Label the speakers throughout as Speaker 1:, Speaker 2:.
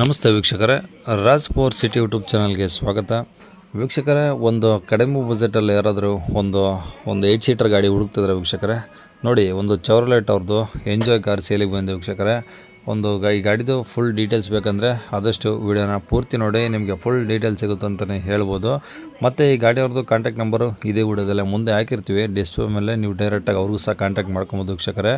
Speaker 1: ನಮಸ್ತೆ ವೀಕ್ಷಕರೇ. Raj power city YouTube ಚಾನಲ್ಗೆ ಸ್ವಾಗತ. ವೀಕ್ಷಕರೇ, ಒಂದು ಕಡಿಮೆ ಬಜೆಟಲ್ಲಿ ಯಾರಾದರೂ ಒಂದು ಒಂದು ಏಯ್ಟ್ ಸೀಟರ್ ಗಾಡಿ ಹುಡುಕ್ತಿದ್ರೆ ವೀಕ್ಷಕರೇ, ನೋಡಿ, ಒಂದು ಚೌರ್ಲೆಟ್ ಅವ್ರದ್ದು ಎಂಜಾಯ್ ಕಾರ್ ಸೇಲಿಗೆ ಬಂದು ವೀಕ್ಷಕರೇ. ಒಂದು ಈ ಗಾಡಿದು ಫುಲ್ ಡೀಟೇಲ್ಸ್ ಬೇಕಂದರೆ ಆದಷ್ಟು ವಿಡಿಯೋನ ಪೂರ್ತಿ ನೋಡಿ, ನಿಮಗೆ ಫುಲ್ ಡೀಟೇಲ್ಸ್ ಸಿಗುತ್ತೆ ಅಂತಲೇ ಹೇಳ್ಬೋದು. ಮತ್ತು ಈ ಗಾಡಿಯವ್ರದ್ದು ಕಾಂಟ್ಯಾಕ್ಟ್ ನಂಬರು ಇದೇ ವಿಡಿಯೋದಲ್ಲೇ ಮುಂದೆ ಹಾಕಿರ್ತೀವಿ. ಡಿಸ್ಪ್ಲೇ ಮೇಲೆ ನೀವು ಡೈರೆಕ್ಟಾಗಿ ಅವ್ರಿಗೂ ಸಹ ಕಾಂಟ್ಯಾಕ್ಟ್ ಮಾಡ್ಕೊಬೋದು ವೀಕ್ಷಕರೇ.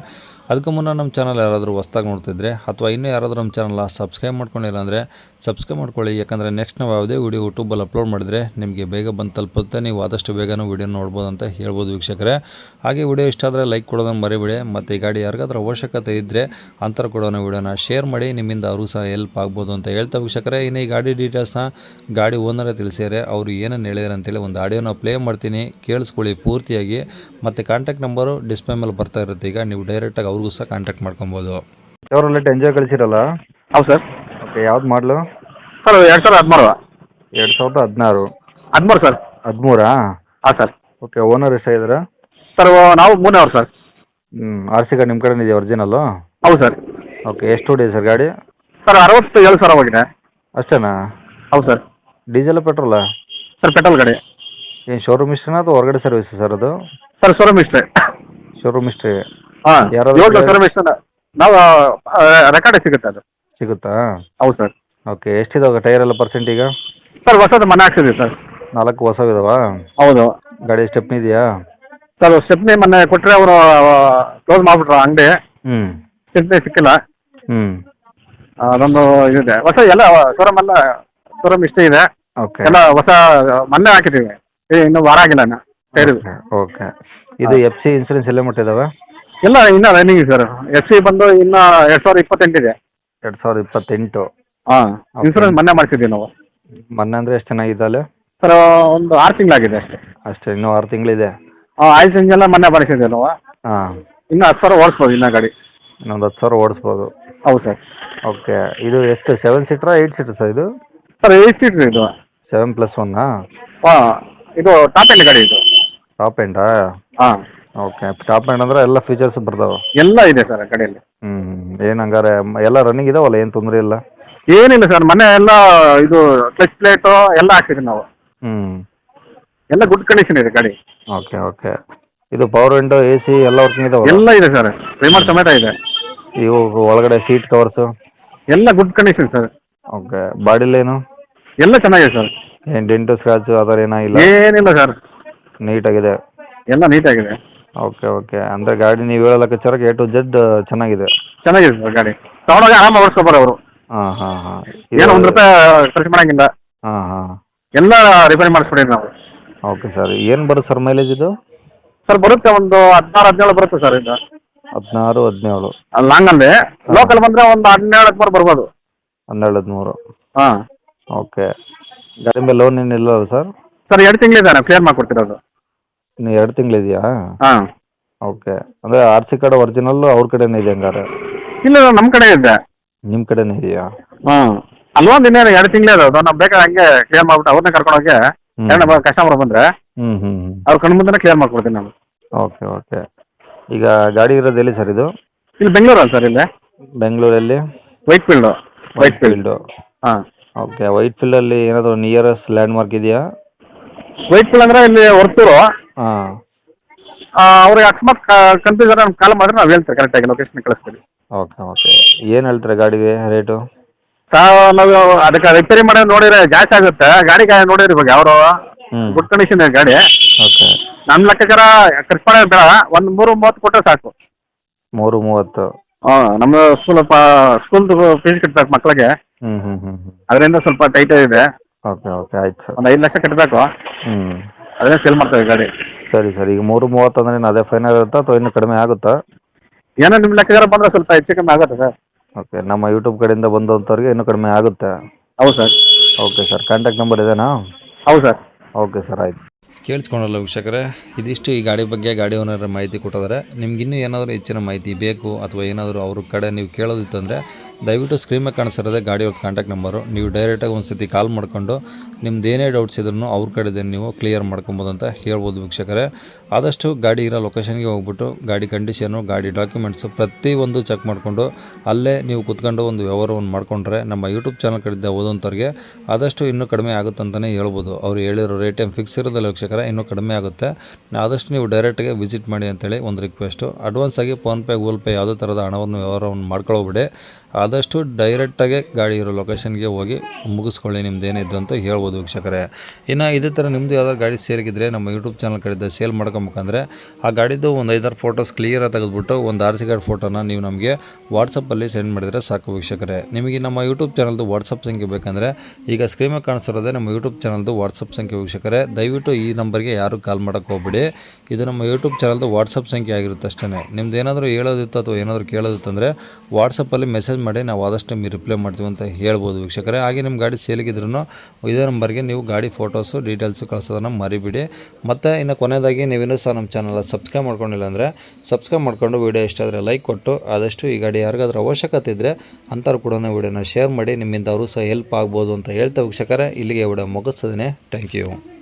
Speaker 1: ಅದಕ್ಕೂ ಮುನ್ನ ನಮ್ಮ ಚಾನಲ್ ಯಾರಾದರೂ ಹೊಸ್ದಾಗಿ ನೋಡ್ತಿದ್ರೆ ಅಥವಾ ಇನ್ನೂ ಯಾರಾದರೂ ನಮ್ಮ ಚಾನಲ್ನ ಸಬ್ಸ್ಕ್ರೈಬ್ ಮಾಡ್ಕೊಂಡಿಲ್ಲ ಅಂದರೆ ಸಬ್ಸ್ಕ್ರೈಬ್ ಮಾಡ್ಕೊಳ್ಳಿ. ಯಾಕಂದರೆ ನೆಕ್ಸ್ಟ್ ನಾವು ಯಾವುದೇ ವೀಡಿಯೋ ಯೂಟ್ಯೂಬಲ್ಲಿ ಅಪ್ಲೋಡ್ ಮಾಡಿದರೆ ನಿಮಗೆ ಬೇಗ ಬಂದು ತಲುಪುತ್ತೆ. ನೀವು ಆದಷ್ಟು ಬೇಗನೂ ವೀಡಿಯೋ ನೋಡ್ಬೋದು ಅಂತ ಹೇಳ್ಬೋದು ವೀಕ್ಷಕರೇ. ಹಾಗೆ ವಿಡಿಯೋ ಇಷ್ಟ ಆದರೆ ಲೈಕ್ ಕೊಡೋದನ್ನು ಮರಿಬೇಡಿ. ಮತ್ತು ಈ ಗಾಡಿ ಯಾರಿಗಾದ್ರೂ ಅವಶ್ಯಕತೆ ಇದ್ದರೆ ಅಂತರ ಕೊಡೋಣ ವಿಡಿಯೋನ ಶೇರ್ ಮಾಡಿ ನಿಮ್ಮಿಂದ ಅವರು ಸಹ ಹೆಲ್ಪ್ ಆಗ್ಬೋದು ಅಂತ ಹೇಳ್ತಾ ವೀಕ್ಷಕರೇ. ಇನ್ನು ಈ ಗಾಡಿ ಡೀಟೇಲ್ಸ್ನ ಗಾಡಿ ಓನರೇ ತಿಳಿಸಿದರೆ ಅವರು ಏನೇನು ಹೇಳಿದಾರೆ ಅಂತೇಳಿ ಒಂದು ಆಡಿಯೋನ ಪ್ಲೇ ಮಾಡ್ತೀನಿ. ಕೇಳಿಸ್ಕೊಳ್ಳಿ ಪೂರ್ತಿಯಾಗಿ. ಮತ್ತು ಕಾಂಟ್ಯಾಕ್ಟ್ ನಂಬರು ಡಿಸ್ಪ್ಲೇ ಮೇಲೆ ಬರ್ತಾ ಇರುತ್ತೆ. ಈಗ ನೀವು ಡೈರೆಕ್ಟಾಗಿ ಅವ್ರಿಗೂ ಸಹ ಕಾಂಟ್ಯಾಕ್ಟ್ ಮಾಡ್ಕೊಬೋದು.
Speaker 2: ಚೌರಲೆಟ್ ಎಂಜಾಯ್ ಕಳಿಸಿರಲ್ಲ?
Speaker 3: ಹೌದು ಸರ್.
Speaker 2: ಓಕೆ ಯಾವ್ದು ಮಾಡಲು?
Speaker 3: ಸರ್ ಎರಡು ಸಾವಿರದ ಹದಿಮೂರು
Speaker 2: ಎರಡು ಸಾವಿರದ ಹದಿನಾರು.
Speaker 3: ಹದಿಮೂರು ಸರ್.
Speaker 2: ಹದಿಮೂರಾ?
Speaker 3: ಹಾಂ ಸರ್.
Speaker 2: ಓಕೆ ಓನರ್ ಎಷ್ಟಾಗಿದ್ದೀರಾ
Speaker 3: ಸರ್ ನಾವು ಮೂರನೇ ಅವ್ರು ಸರ್.
Speaker 2: ಹ್ಞೂ ಆರ್ ಸಿ ಕಾರ್ಡ್ ನಿಮ್ಮ ಕಡೆ ಇದೆಯಾ ಒರಿಜಿನಲ್ಲು
Speaker 3: ಹೌದು ಸರ್.
Speaker 2: ಓಕೆ ಎಷ್ಟು ಡೇ ಸರ್ ಗಾಡಿ?
Speaker 3: ಸರ್ ಅರವತ್ತು ಏಳು ಸಾವಿರ ಹೋಗಿದೆ.
Speaker 2: ಅಷ್ಟೇನಾ?
Speaker 3: ಹೌದು ಸರ್.
Speaker 2: ಡೀಸೆಲ್ ಪೆಟ್ರೋಲಾ
Speaker 3: ಸರ್ ಪೆಟ್ರೋಲ್ ಗಾಡಿ.
Speaker 2: ಏನು ಶೋರೂಮ್ ಇಷ್ಟನಾ ಅಥವಾ ಹೊರಗಡೆ ಸರ್ವಿಸ್ ಸರ್ ಅದು?
Speaker 3: ಸರ್ ಶೋರೂಮ್ ಇಷ್ಟೇ.
Speaker 2: ಶೋರೂಮ್ ಇಷ್ಟೇ.
Speaker 3: ಹಾಂ
Speaker 2: ಯಾರಾದ್ರು
Speaker 3: ಏಳು ಶೋರೂಮ್ ಇಷ್ಟ ನಾವು ರೆಕಾರ್ಡೇ ಸಿಗುತ್ತೆ ಅದು.
Speaker 2: ಸಿಗುತ್ತಾ?
Speaker 3: ಹೌದು ಸರ್.
Speaker 2: ಓಕೆ ಎಷ್ಟಿದಾವೆ ಟೈರ್ ಎಲ್ಲ ಪರ್ಸೆಂಟ್ ಈಗ?
Speaker 3: ಸರ್ ಹೊಸದು ಮನೆ ಆಗ್ತಿದೆ ಸರ್.
Speaker 2: ನಾಲ್ಕು ಹೊಸವಿದಾವಾ?
Speaker 3: ಹೌದು.
Speaker 2: ಗಾಡಿ ಸ್ಟೆಪ್ನಿ ಇದೆಯಾ?
Speaker 3: ಸರ್ ಸ್ಟೆಪ್ನಿ ಮೊನ್ನೆ ಕೊಟ್ಟರೆ ಅವರು ಕ್ಲೋಸ್ ಮಾಡಿಬಿಟ್ರು ಅಂಗಡಿ.
Speaker 2: ಹ್ಞೂ
Speaker 3: ಸ್ಟೆಪ್ನಿ ಸಿಕ್ಕಿಲ್ಲ.
Speaker 2: ಹ್ಞೂ
Speaker 3: ಅದೊಂದು ಇದೆ ಹೊಸ ಎಲ್ಲ ಶೋರೂಮ್ ಎಲ್ಲ ಶೋರೂಮ್ ಇಷ್ಟೇ ಇದೆ.
Speaker 2: ಓಕೆ
Speaker 3: ಎಲ್ಲ ಹೊಸ ಮೊನ್ನೆ ಹಾಕಿದ್ದೀವಿ. ಏ, ಇನ್ನೂ ವಾರ ಆಗಿಲ್ಲ ಇನ್ನು. ಟೈರ್
Speaker 2: ಓಕೆ ಇದು ಎಫ್ ಸಿ ಇನ್ಸೂರೆನ್ಸ್ ಎಲ್ಲ ಮುಟ್ಟಿದಾವೆ?
Speaker 3: ಇಲ್ಲ ಇನ್ನೂ ರನ್ನಿಂಗ್ ಸರ್ ಎಸ್ ಸಿ ಬಂದು ಇನ್ನು ಎರಡು ಸಾವಿರದ ಇಪ್ಪತ್ತೆಂಟಿದೆ
Speaker 2: ಎರಡು ಸಾವಿರದ ಇಪ್ಪತ್ತೆಂಟು.
Speaker 3: ಹಾಂ. ಇನ್ಸೂರೆನ್ಸ್ ಮೊನ್ನೆ ಮಾಡಿಸಿದ್ದೀವಿ ನಾವು.
Speaker 2: ಮೊನ್ನೆ ಅಂದರೆ ಎಷ್ಟು ಚೆನ್ನಾಗಿದ್ದಲ್ಲ
Speaker 3: ಸರ್ ಒಂದು ಆರು ತಿಂಗಳಾಗಿದೆ ಅಷ್ಟೇ.
Speaker 2: ಅಷ್ಟೇ ಇನ್ನೂ ಆರು ತಿಂಗಳಿದೆ.
Speaker 3: ಹಾಂ ಆಯಿಲ್ ಎಲ್ಲ ಮೊನ್ನೆ ಮಾಡಿಸಿದ್ದೀವಿ ನಾವು.
Speaker 2: ಹಾಂ.
Speaker 3: ಇನ್ನೂ ಹತ್ತು ಸಾವಿರ ಓಡಿಸ್ಬೋದು ಇನ್ನೂ ಗಾಡಿ.
Speaker 2: ಇನ್ನೊಂದು ಹತ್ತು ಸಾವಿರ ಓಡಿಸ್ಬೋದು.
Speaker 3: ಹೌದು ಸರ್.
Speaker 2: ಓಕೆ ಇದು ಎಷ್ಟು ಸೆವೆನ್ ಸೀಟ್ರಾ ಏಯ್ಟ್ ಸೀಟರ್ ಸರ್ ಇದು?
Speaker 3: ಸರ್ ಏಯ್ಟ್ ಸೀಟ್ ಇದು.
Speaker 2: ಸೆವೆನ್ ಪ್ಲಸ್ ಒನ್ನಾ
Speaker 3: ಹಾಂ ಇದು ಟಾಪ್ ಎಂಡ್ ಗಾಡಿ ಇದು.
Speaker 2: ಟಾಪ್ ಎಂಡಾ
Speaker 3: ಹಾಂ.
Speaker 2: ಓಕೆ ಟಾಪ್ ಎಂಡ್ ಅಂದ್ರೆ ಎಲ್ಲ ಫೀಚರ್ಸ್ ಬರ್ತಾವೆ
Speaker 3: ಎಲ್ಲ ಇದೆ ಸರ್ ಗಾಡಿಯಲ್ಲಿ
Speaker 2: ಹ್ಞೂ ಏನು ಹಂಗಾರೆ ಮ- ಎಲ್ಲ ರನ್ನಿಂಗ್ ಇದಾವಲ್ಲ ಏನು ತೊಂದರೆ ಇಲ್ಲ?
Speaker 3: ಏನಿಲ್ಲ ಸರ್ ಮನೆ ಎಲ್ಲ ಇದು ಕ್ಲಚ್ ಪ್ಲೇಟು ಎಲ್ಲ ಹಾಕ್ಸಿದ್ದೀವಿ ನಾವು.
Speaker 2: ಹ್ಞೂ
Speaker 3: ಎಲ್ಲ ಗುಡ್ ಕಂಡೀಷನ್ ಇದೆ ಗಾಡಿ.
Speaker 2: Okay okay. ಇದು ಪವರ್ ವಿಂಡೋ ಎ ಸಿ ಎಲ್ಲ ವರ್ಕಿಂಗ್ ಇದಾವಲ್ಲ?
Speaker 3: ಎಲ್ಲ ಇದೆ ಸರ್ ರಿಮೋಟ್ ಸಮೇತ ಇದೆ.
Speaker 2: ಇವು ಒಳಗಡೆ ಸೀಟ್ ಕವರ್ಸು
Speaker 3: ಎಲ್ಲ ಗುಡ್ ಕಂಡೀಷನ್ ಸರ್
Speaker 2: ಓಕೆ ಬಾಡಿಲೇನು
Speaker 3: ಎಲ್ಲ ಚೆನ್ನಾಗಿದೆ ಸರ್
Speaker 2: ಏನ್ ಡೆಂಟು ಸ್ಕ್ರಾಚು ಆ ಥರ ಏನಾಗಿಲ್ಲ
Speaker 3: ಏನಿಲ್ಲ ಸರ್
Speaker 2: ನೀಟಾಗಿದೆ?
Speaker 3: ಎಲ್ಲ ನೀಟಾಗಿದೆ.
Speaker 2: ಓಕೆ ಓಕೆ ಅಂದರೆ ಗಾಡಿ ನೀವು ಹೇಳೋ ಲೆಕ್ಕಾಚಾರಕ್ಕೆ ಎ ಟು ಜೆಡ್ ಚೆನ್ನಾಗಿದೆ.
Speaker 3: ಚೆನ್ನಾಗಿದೆ ಸರ್ ಗಾಡಿ. ತಗೊಂಡೋಗಿ ಆರಾಮ ಓಡಿಸ್ಕೊಬಾರ ಅವರು.
Speaker 2: ಹಾಂ ಹಾಂ ಹಾಂ.
Speaker 3: ಏನು ಒಂದು ರೂಪಾಯಿ ಖರ್ಚು ಮಾಡಂಗಿಲ್ಲ.
Speaker 2: ಹಾಂ ಹಾಂ.
Speaker 3: ಎಲ್ಲ ರಿಪೇರಿ ಮಾಡಿಸ್ಬಿಡಿ ನಾವು.
Speaker 2: ಓಕೆ ಸರ್ ಏನು ಬರುತ್ತೆ ಸರ್ ಮೈಲೇಜ್ ಇದು?
Speaker 3: ಸರ್ ಬರುತ್ತೆ ಒಂದು ಹದಿನಾರು ಹದಿನೇಳು ಬರುತ್ತೆ ಸರ್ ಇದು.
Speaker 2: ಹದಿನಾರು ಹದಿನೇಳು.
Speaker 3: ಲಾಂಗ್ ಅಲ್ಲಿ ಲೋಕಲ್ ಬಂದ್ರೆ ಒಂದು ಹನ್ನೆರಡು ಹದಿಮೂರು ಬರ್ಬೋದು.
Speaker 2: ಹನ್ನೆರಡು ಹದಿಮೂರು.
Speaker 3: ಹಾಂ.
Speaker 2: ಓಕೆ. ಗಾಡಿ ಮೇಲೆ ಲೋನ್ ಇಲ್ಲ ಸರ್?
Speaker 3: ಸರ್ ಎರಡು ತಿಂಗಳಿದೆ ನಾವು ಕ್ಲಿಯರ್ ಮಾಡಿಕೊಡ್ತಿರೋದು.
Speaker 2: ಇನ್ನು ಎರಡು ತಿಂಗಳಿದೆಯಾ
Speaker 3: ಹಾಂ.
Speaker 2: ಓಕೆ. ಅಂದ್ರೆ ಆರ್ ಸಿ ಕಾರ್ಡ್ ಒರಿಜಿನಲ್ಲು ಅವ್ರ ಕಡೆನೇ ಇದೆ ಹಂಗಾರೆ?
Speaker 3: ಇಲ್ಲ ನಮ್ಮ ಕಡೆ ಇದೆ.
Speaker 2: ನಿಮ್ಮ ಕಡೆನೇ ಇದೆಯಾ?
Speaker 3: ಹಾಂ. ಅಲ್ಲೊಂದು ಇನ್ನೇನು ಎರಡು ತಿಂಗಳೇ ಅದು ನಾವು ಬೇಕಾದ್ರೆ ಹಂಗೆ ಕ್ಲಿಯರ್ ಮಾಡ್ಬಿಟ್ಟು ಅವ್ರನ್ನ ಕರ್ಕೊಂಡೋಗಿ
Speaker 2: ಹ್ಮ್.
Speaker 3: ಎರಡು ಕಸ್ಟಮರ್ ಬಂದ್ರೆ
Speaker 2: ಹ್ಞೂ ಹ್ಞೂ
Speaker 3: ಅವ್ರ ಕಣ್ಣು ಮುಂದೆ ಕ್ಲಿಯರ್ ಮಾಡ್ಕೊಡ್ತೀನಿ ನಾನು.
Speaker 2: Okay okay. ಈಗ ಗಾಡಿ ಇರೋದು ಎಲ್ಲಿ ಸರ್ ಇದು?
Speaker 3: ಇಲ್ಲಿ ಬೆಂಗಳೂರಲ್ಲಿ ಸರ್ ಇಲ್ಲಿ?
Speaker 2: ಬೆಂಗಳೂರಲ್ಲಿ?
Speaker 3: ವೈಟ್ ಫೀಲ್ಡು ವೈಟ್ ಫೀಲ್ಡ್ ಹಾಂ.
Speaker 2: ಓಕೆ ವೈಟ್ ಫೀಲ್ಡಲ್ಲಿ ಏನಾದರೂ ನಿಯರೆಸ್ಟ್ ಲ್ಯಾಂಡ್ ಮಾರ್ಕ್ ಇದೆಯಾ?
Speaker 3: ವೈಟ್ ಫೀಲ್ಡ್ ಅಂದರೆ ಇಲ್ಲಿ ಹೊರ್ತೂರು
Speaker 2: ಹಾಂ.
Speaker 3: ಅವ್ರಿಗೆ ಅಕಸ್ಮಾತ್ ಕನ್ಫ್ಯೂಸ್ ನಮ್ಗೆ ಕಾಲ್ ಮಾಡಿದ್ರೆ ನಾವು ಹೇಳ್ತೀವಿ ಕರೆಕ್ಟಾಗಿ ಲೊಕೇಶನ್ ಕಳಿಸ್ತೀವಿ.
Speaker 2: Okay okay. ಏನು ಹೇಳ್ತಾರೆ ಗಾಡಿಗೆ ರೇಟು
Speaker 3: ತಾವು ನಾವು ಅದಕ್ಕೆ ರಿಪೇರಿ ಮಾಡೋದು ನೋಡಿದ್ರೆ ಜಾಸ್ತಿ ಆಗುತ್ತೆ. ಗಾಡಿ ನೋಡಿದ್ರೆ ನೋಡಿರಿ ಇವಾಗ ಅವರು ಗುಡ್ ಕಂಡೀಷನ್ ಗಾಡಿ.
Speaker 2: ಓಕೆ.
Speaker 3: ನಮ್ಮ ಲೆಕ್ಕಾಚಾರ ಕೃಷ್ಣ ಬೇಡ ಒಂದು ಮೂರು ಮೂವತ್ತು ಕೊಟ್ಟರೆ ಸಾಕು.
Speaker 2: ಮೂರು ಮೂವತ್ತು.
Speaker 3: ಹಾಂ ನಮ್ಮ ಸ್ಕೂಲ್ ಸ್ಕೂಲ್ದು ಫೀಸ್ ಕಟ್ಟಬೇಕು ಮಕ್ಕಳಿಗೆ ಅದರಿಂದ ಸ್ವಲ್ಪ ಟೈಟ್ ಇದೆ
Speaker 2: ಓಕೆ ಓಕೆ ಆಯ್ತು. ಸರ್
Speaker 3: ಒಂದು ಐದು ಲಕ್ಷ ಕಟ್ಟಬೇಕು
Speaker 2: ಅದನ್ನ
Speaker 3: ಅದನ್ನೇ ಸೇಲ್ ಮಾಡ್ತೇವೆ ಗಾಡಿ.
Speaker 2: ಸರಿ ಸರ್. ಈಗ ಮೂರು ಮೂವತ್ತು ಅಂದ್ರೆ ಅದೇ ಫೈನಲ್ ಇರುತ್ತಾ ಅಥವಾ ಇನ್ನೂ ಕಡಿಮೆ ಆಗುತ್ತಾ?
Speaker 3: ಏನೋ ನಿಮ್ಮ ಲೆಕ್ಕಾಚಾರ ಬಂದರೆ ಸ್ವಲ್ಪ ಹೆಚ್ಚು ಕಮ್ಮಿ ಆಗುತ್ತೆ ಸರ್.
Speaker 2: ಓಕೆ ನಮ್ಮ ಯೂಟ್ಯೂಬ್ ಕಡೆಯಿಂದ ಬಂದಂಥವ್ರಿಗೆ ಇನ್ನೂ ಕಡಿಮೆ ಆಗುತ್ತೆ.
Speaker 3: ಹೌದು sir.
Speaker 2: Okay sir contact number ಇದೇನಾ?
Speaker 3: ಹೌದು ಸರ್.
Speaker 2: ಓಕೆ ಸರ್ ಆಯ್ತು.
Speaker 1: ಕೇಳಿಸ್ಕೊಂಡಲ್ಲ ವೀಕ್ಷಕರೇ, ಇದಿಷ್ಟು ಈ ಗಾಡಿ ಬಗ್ಗೆ ಗಾಡಿ ಓನರ್ ಮಾಹಿತಿ ಕೊಟ್ಟಿದ್ದಾರೆ. ನಿಮ್ಗೆ ಇನ್ನೂ ಏನಾದರೂ ಹೆಚ್ಚಿನ ಮಾಹಿತಿ ಬೇಕು ಅಥವಾ ಏನಾದರೂ ಅವ್ರ ಕಡೆ ನೀವು ಕೇಳೋದಿತ್ತು ಅಂದರೆ ದಯವಿಟ್ಟು ಸ್ಕ್ರೀನ್ ಮೇಲೆ ಗಾಡಿ ಅವ್ರದ್ದು ಕಾಂಟ್ಯಾಕ್ಟ್ ನಂಬರು ನೀವು ಡೈರೆಕ್ಟಾಗಿ ಒಂದು ಸತಿ ಕಾಲ್ ಮಾಡಿಕೊಂಡು ನಿಮ್ದು ಏನೇ ಡೌಟ್ಸ್ ಇದ್ರೂ ಅವ್ರ ಕಡೆದೇ ನೀವು ಕ್ಲಿಯರ್ ಮಾಡ್ಕೊಬೋದು ಅಂತ ಹೇಳ್ಬೋದು ವೀಕ್ಷಕರೇ. ಆದಷ್ಟು ಗಾಡಿ ಇರೋ ಲೊಕೇಶನ್ಗೆ ಹೋಗ್ಬಿಟ್ಟು ಗಾಡಿ ಕಂಡೀಷನು ಗಾಡಿ ಡಾಕ್ಯುಮೆಂಟ್ಸು ಪ್ರತಿಯೊಂದು ಚೆಕ್ ಮಾಡಿಕೊಂಡು ಅಲ್ಲೇ ನೀವು ಕುತ್ಕೊಂಡು ಒಂದು ವ್ಯವಹಾರವನ್ನು ಮಾಡಿಕೊಂಡ್ರೆ ನಮ್ಮ ಯೂಟ್ಯೂಬ್ ಚಾನಲ್ ಕಡೆಯಿಂದ ಓದೋಂಥವ್ರಿಗೆ ಆದಷ್ಟು ಇನ್ನೂ ಕಡಿಮೆ ಆಗುತ್ತೆ ಅಂತಲೇ ಹೇಳ್ಬೋದು. ಅವ್ರು ಹೇಳಿರೋ ರೇಟ್ ಏನು ಫಿಕ್ಸ್ ಇರೋದಲ್ಲ ವೀಕ್ಷಕರೇ, ಇನ್ನೂ ಕಡಿಮೆ ಆಗುತ್ತೆ. ಆದಷ್ಟು ನೀವು ಡೈರೆಕ್ಟಾಗಿ ವಿಸಿಟ್ ಮಾಡಿ ಅಂತೇಳಿ ಒಂದು ರಿಕ್ವೆಸ್ಟು ಅಡ್ವಾನ್ಸ್ ಆಗಿ ಫೋನ್ಪೇ ಗೂಗಲ್ ಪೇ ಯಾವುದೇ ಥರದ ಹಣವನ್ನು ವ್ಯವಹಾರವನ್ನು ಮಾಡ್ಕೊಳ್ಳೋಬಿಡಿ ಆದಷ್ಟು ಡೈರೆಕ್ಟಾಗಿ ಗಾಡಿ ಇರೋ ಲೊಕೇಶನ್ಗೆ ಹೋಗಿ ಮುಗಿಸ್ಕೊಳ್ಳಿ, ನಿಮ್ದು ಏನಿದ್ರು ಅಂತ ಹೇಳ್ಬೋದು ವೀಕ್ಷಕರೇ. ಇನ್ನು ಇದೇ ಥರ ನಿಮ್ಮದು ಯಾವ್ದಾದ್ರು ಗಾಡಿ ಸೇರಿಗಿದ್ರೆ ನಮ್ಮ ಯೂಟ್ಯೂಬ್ ಚಾನಲ್ ಕಡೆಯಿಂದ ಸೇಲ್ ಮಾಡ್ಕೊಬೇಕಂದ್ರೆ ಆ ಗಾಡಿದು ಒಂದು ಐದಾರು ಫೋಟೋಸ್ ಕ್ಲಿಯರಾಗಿ ತೆಗೆದುಬಿಟ್ಟು ಒಂದು ಆರ್ ಸಿ ಕಾರ್ಡ್ ಫೋಟೋನ ನೀವು ನಮಗೆ ವಾಟ್ಸಪ್ಪಲ್ಲಿ ಸೆಂಡ್ ಮಾಡಿದರೆ ಸಾಕು ವೀಕ್ಷಕರೇ. ನಿಮಗೆ ನಮ್ಮ ಯೂಟ್ಯೂಬ್ ಚಾನಲ್ದು ವಾಟ್ಸಪ್ ಸಂಖ್ಯೆ ಬೇಕಂದರೆ ಈಗ ಸ್ಕ್ರೀನ್ ಕಾಣಿಸ್ತಿರೋದೇ ನಮ್ಮ ಯೂಟ್ಯೂಬ್ ಚಾನಲ್ದು ವಾಟ್ಸಪ್ ಸಂಖ್ಯೆ ವೀಕ್ಷಕರೇ. ದಯವಿಟ್ಟು ಈ ನಂಬರ್ಗೆ ಯಾರು ಕಾಲ್ ಮಾಡೋಕ್ಕೆ ಹೋಗ್ಬಿಡಿ. ಇದು ನಮ್ಮ ಯೂಟ್ಯೂಬ್ ಚಾನಲ್ದು ವಾಟ್ಸಪ್ ಸಂಖ್ಯೆ ಆಗಿರುತ್ತೆ ಅಷ್ಟೇ ನಿಮ್ದು ಏನಾದರೂ ಹೇಳೋದಿತ್ತು ಅಥವಾ ಏನಾದರೂ ಕೇಳೋದಿತ್ತು ಅಂದರೆ ವಾಟ್ಸಪ್ಪಲ್ಲಿ ಮೆಸೇಜ್ ಮಾಡಿ ನಾವು ಆದಷ್ಟು ನಿಮಗೆ ರಿಪ್ಲೈ ಮಾಡ್ತೀವಿ ಅಂತ ಹೇಳ್ಬೋದು ವೀಕ್ಷಕರೇ. ಹಾಗೆ ನಿಮ್ಮ ಗಾಡಿ ಸೇಲಿಗಿದ್ರೂ ಇದೇ ನಂಬರ್ಗೆ ನೀವು ಗಾಡಿ ಫೋಟೋಸು ಡೀಟೇಲ್ಸು ಕಳಿಸೋದನ್ನು ಮರಿಬಿಡಿ. ಮತ್ತು ಇನ್ನು ಕೊನೆಯದಾಗಿ ನೀವಿನ್ನೂ ಸಹ ನಮ್ಮ ಚಾನಲ್ ಸಬ್ಸ್ಕ್ರೈಬ್ ಮಾಡ್ಕೊಂಡಿಲ್ಲ ಅಂದರೆ ಸಬ್ಸ್ಕ್ರೈಬ್ ಮಾಡ್ಕೊಂಡು ವೀಡಿಯೋ ಇಷ್ಟ ಆದರೆ ಲೈಕ್ ಕೊಟ್ಟು, ಆದಷ್ಟು ಈ ಗಾಡಿ ಯಾರಿಗಾದ್ರೂ ಅವಶ್ಯಕತೆ ಇದ್ದರೆ ಅಂಥವ್ರು ಕೂಡ ವೀಡಿಯೋನ ಶೇರ್ ಮಾಡಿ, ನಿಮ್ಮಿಂದ ಅವರು ಸಹ ಹೆಲ್ಪ್ ಆಗ್ಬೋದು ಅಂತ ಹೇಳ್ತಾ ವೀಕ್ಷಕರೇ. ಇಲ್ಲಿಗೆ ವಿಡಿಯೋ ಮುಗಿಸ್ತದೆ ಥ್ಯಾಂಕ್ ಯು